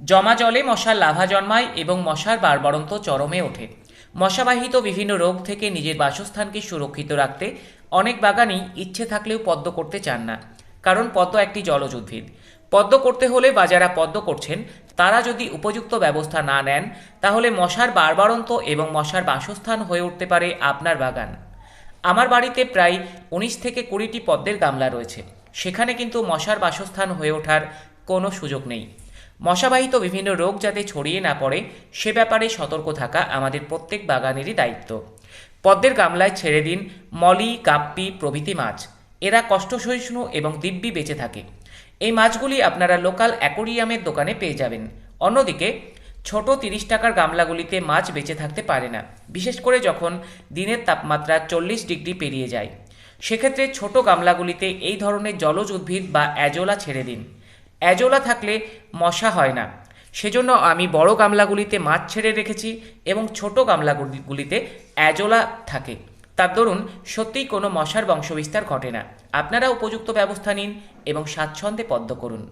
জমা জলে মশার লাভা জন্মায় এবং মশার বারবারন্ত চরমে ওঠে। মশাবাহিত বিভিন্ন রোগ থেকে নিজের বাসস্থানকে সুরক্ষিত রাখতে অনেক বাগানই ইচ্ছে থাকলেও পদ্ম করতে চান না, কারণ পদ্ম একটি জলজ উদ্ভিদ। পদ্ম করতে হলে বা যারা পদ্ম করছেন, তারা যদি উপযুক্ত ব্যবস্থা না নেন, তাহলে মশার বারবারন্ত এবং মশার বাসস্থান হয়ে উঠতে পারে আপনার বাগান। আমার বাড়িতে প্রায় উনিশ থেকে কুড়িটি পদ্মের গামলা রয়েছে। সেখানে কিন্তু মশার বাসস্থান হয়ে ওঠার কোনো সুযোগ নেই। মশাবাহিত বিভিন্ন রোগ যাতে ছড়িয়ে না পড়ে, সে ব্যাপারে সতর্ক থাকা আমাদের প্রত্যেক বাগানেরই দায়িত্ব। পদ্মের গামলায় ছেড়ে দিন মলি গাপ্পি প্রভৃতি মাছ। এরা কষ্টসহিষ্ণু এবং দিব্যি বেঁচে থাকে। এই মাছগুলি আপনারা লোকাল অ্যাকোরিয়ামের দোকানে পেয়ে যাবেন। অন্যদিকে, ছোট তিরিশ টাকার গামলাগুলিতে মাছ বেঁচে থাকতে পারে না, বিশেষ করে যখন দিনের তাপমাত্রা চল্লিশ ডিগ্রি পেরিয়ে যায়। সেক্ষেত্রে ছোট গামলাগুলিতে এই ধরনের জলজ উদ্ভিদ বা অ্যাজোলা ছেড়ে দিন। অ্যাজোলা থাকলে মশা হয় না। সেজন্য আমি বড় গামলাগুলিতে মাছ ছেড়ে রেখেছি এবং ছোট গামলাগুলিতে অ্যাজোলা থাকে। তার দরুন সত্যিই কোনো মশার বংশবিস্তার ঘটে না। আপনারা উপযুক্ত ব্যবস্থা নিন এবং স্বাচ্ছন্দ্যে পদ্ম করুন।